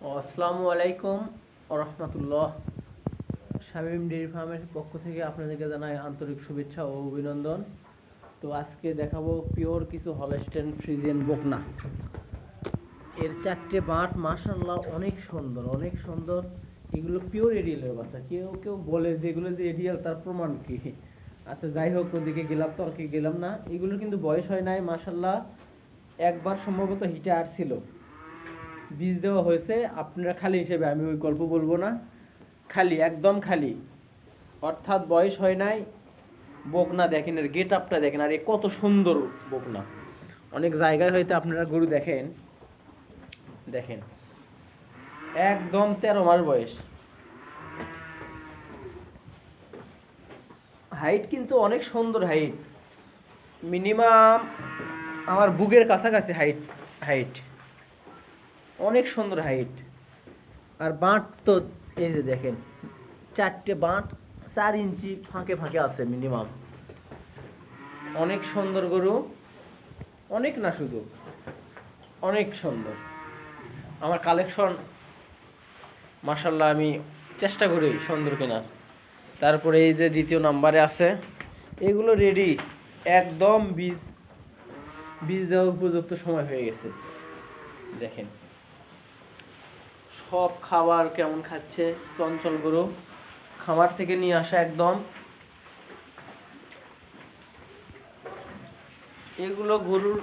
আসসালামু আলাইকুম রহমতুল্লাহ। শামীম ডেয়ারি ফার্মের পক্ষ থেকে আপনাদেরকে জানাই আন্তরিক শুভেচ্ছা ও অভিনন্দন। তো আজকে দেখাবো পিওর কিছু হলস্টেন ফ্রিজিয়ান বকনা। এর চারটে বাঁট মাশাল্লাহ অনেক সুন্দর অনেক সুন্দর। এগুলো পিওর এরিয়ালের বাচ্চা। কেউ কেউ বলে যে এগুলো যে এরিয়াল তার প্রমাণ কি? আচ্ছা যাই হোক, ওদিকে গেলাম তো আর কি গেলাম না। এগুলো কিন্তু বয়স হয় নাই মাশাল্লাহ একবার সম্ভবত হিটে আর ছিল বীজ দেওয়া হয়েছে, আপনারা খালি হিসেবে, আমি ওই গল্প বলব না। খালি, একদম খালি। অর্থাৎ বয়স হয় নাই, বকনা দেখেন, এর গেট আপটা দেখেন, আর এ কত সুন্দর বকনা। অনেক জায়গায় হয়তো আপনারা গরু দেখেন। দেখেন, একদম তেরো মাস বয়স। হাইট কিন্তু অনেক সুন্দর হাইট মিনিমাম আমার বুকের কাছাকাছি হাইট হাইট অনেক সুন্দর হাইট আর বাঁট তো এই যে দেখেন, চারটে বাঁট চার ইঞ্চি ফাঁকে ফাঁকে আছে মিনিমাম অনেক সুন্দর গরু, অনেক না শুধু, অনেক সুন্দর। আমার কালেকশন মাসাল্লাহ আমি চেষ্টা করি সুন্দর কেনার তারপরে এই যে দ্বিতীয় নাম্বারে আছে, এগুলো রেডি একদম বীজ বীজ দেওয়ার উপযুক্ত সময় হয়ে গেছে। দেখেন। সব খাবার কেমন খাচ্ছে? চঞ্চল গরু, খামার থেকে নিয়ে আসা একদম। এগুলো গরুর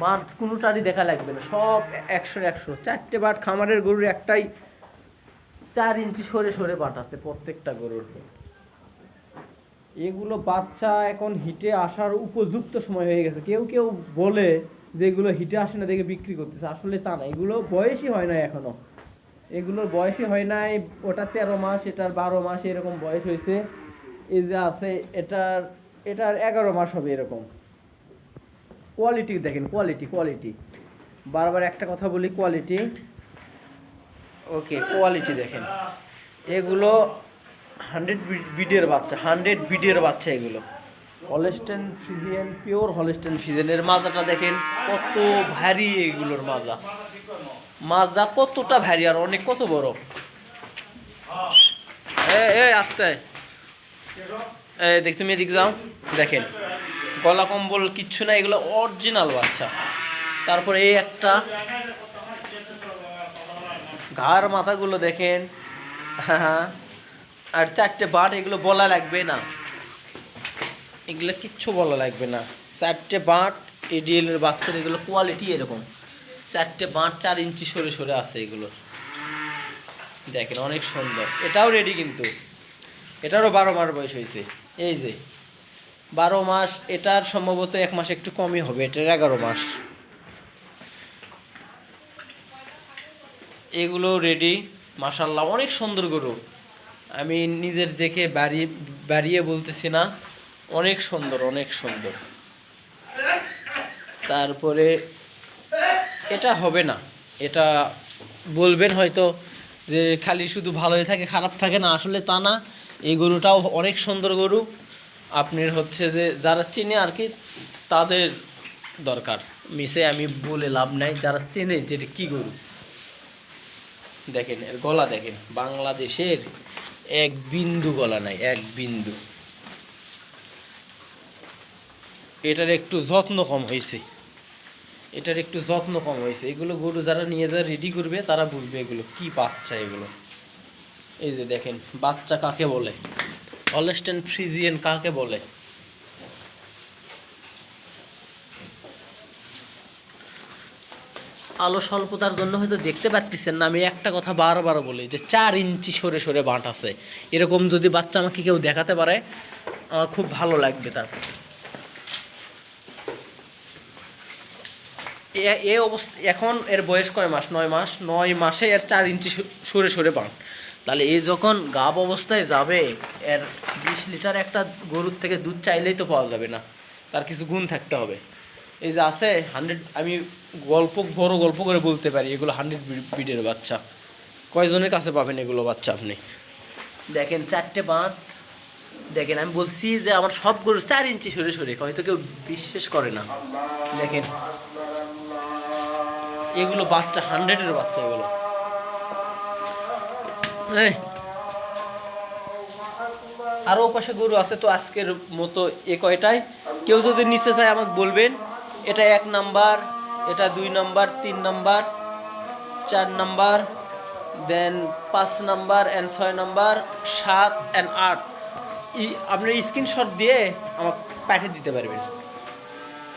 বাঁধ কোনোটারই দেখা লাগবে না। সব একশো একশো। চারটে বাট খামারের গরুর একটাই চার ইঞ্চি সরে সরে বাট আছে প্রত্যেকটা গরুর। এগুলো বাচ্চা এখন হিটে আসার উপযুক্ত সময় হয়ে গেছে। কেউ কেউ বলে যে এগুলো হিটে আসে না দেখে বিক্রি করতেছে। আসলে তা না। এগুলো বয়সই হয় না এখনও। এগুলোর বয়সই হয় নাই, ওটা তেরো মাস, এটার বারো মাস, এরকম বয়স হয়েছে। এই যে আছে, এটার এটার এগারো মাস হবে এরকম। কোয়ালিটি দেখেন কোয়ালিটি কোয়ালিটি বারবার একটা কথা বলি কোয়ালিটি ওকে কোয়ালিটি দেখেন। এগুলো হান্ড্রেড বিডের বাচ্চা হান্ড্রেড বিডের বাচ্চা এগুলো। হলস্টেন ফ্রিজিয়ান পিওর হলস্টেন ফ্রিজিয়ানের মাজাটা দেখেন, কত ভারী এগুলোর মাজা। মাজা কতটা ভারী আর অনেক, কত বড়? আস্তে। দেখ, তুমি এদিক যাও, দেখেন। গলা কম্বল কিচ্ছু না এগুলো অরিজিনাল বাচ্চা। তারপরে এই একটা ঘাড়, মাথাগুলো দেখেন। হ্যাঁ আর চারটে বাট, এগুলো বলা লাগবে না। এগুলো কিচ্ছু বলা লাগবে না। চারটে বাট এডিএলের বাচ্চার এগুলো কোয়ালিটি এরকম। চারটে বাঁট, চার ইঞ্চি সরে সরে আছে এগুলো। দেখেন অনেক সুন্দর। এটাও রেডি কিন্তু। এটারও বারো মাস বয়স হয়েছে। এই যে, বারো মাস, এটার সম্ভবত এক মাস একটু কমই হবে এটার এগারো মাস। এগুলো রেডি মাসাল্লাহ অনেক সুন্দর গরু। আমি নিজের দেখে বাড়িয়ে বাড়িয়ে বলতেছি না, অনেক সুন্দর অনেক সুন্দর। তারপরে এটা হবে না। এটা বলবেন হয়তো যে খালি শুধু ভালোই থাকে, খারাপ থাকে না, আসলে তা না। এই গরুটাও অনেক সুন্দর গরু। আপনার হচ্ছে যে যারা চেনে আর কি, তাদের দরকার। মিশে আমি বলে লাভ নাই, যারা চেনে যে এটা কী গরু। দেখেন, এর গলা দেখেন, বাংলাদেশের এক বিন্দু গলা নাই, এক বিন্দু। এটার একটু যত্ন কম হয়েছে এটার একটু যত্ন কম হয়েছে। এগুলো গরু যারা নিয়ে যা রেডি করবে, তারা বুঝবে এগুলো কি বাচ্চা এগুলো। এই যে দেখেন, বাচ্চা কাকে বলে? অলস্টেন ফ্রিজিয়ান কাকে বলে? আলো স্বল্পতার জন্য হয়তো দেখতে পাচ্ছেন না, আমি একটা কথা বারবার বলি যে চার ইঞ্চি সরে সরে বাঁট আছে। এরকম যদি বাচ্চা আমাকে কেউ দেখাতে পারে, আমার খুব ভালো লাগবে তার। এ- অবস্থা, এখন এর বয়স কয় মাস? নয় মাস? নয় মাসে এর চার ইঞ্চি সরে সরে বান তাহলে এ যখন গাব অবস্থায় যাবে, এর বিশ লিটার একটা গরুর থেকে দুধ চাইলেই তো পাওয়া যাবে না। তার কিছু গুণ থাকতে হবে। এই যে আছে হান্ড্রেড আমি গল্প, বড় গল্প করে বলতে পারি, এগুলো হান্ড্রেড বিডের বাচ্চা। কয়জনের কাছে পাবেন এগুলো বাচ্চা আপনি? দেখেন, চারটে বাঁধ। দেখেন, আমি বলছি যে আমার সব গরু চার ইঞ্চি সরে সরে, হয়তো কেউ বিশ্বাস করে না। দেখেন এগুলো বাচ্চা হান্ড্রেডের বাচ্চা এগুলো। আরও পাশে গরু আছে তো আজকের মতো এ কয়টাই কেউ যদি নিচে চায় আমাকে বলবেন। এটা এক নাম্বার, এটা দুই নাম্বার, তিন নাম্বার, চার নাম্বার, দেন পাঁচ নাম্বার অ্যান্ড ছয় নাম্বার, সাত অ্যান্ড আট। ই- আপনি স্ক্রিনশট দিয়ে আমাকে পাঠিয়ে দিতে পারবেন।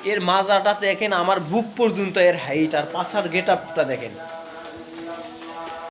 এর মাজাটা দেখেন আমার বুক পর্যন্ত এর হাইট আর পাশার গেট আপটা দেখেন।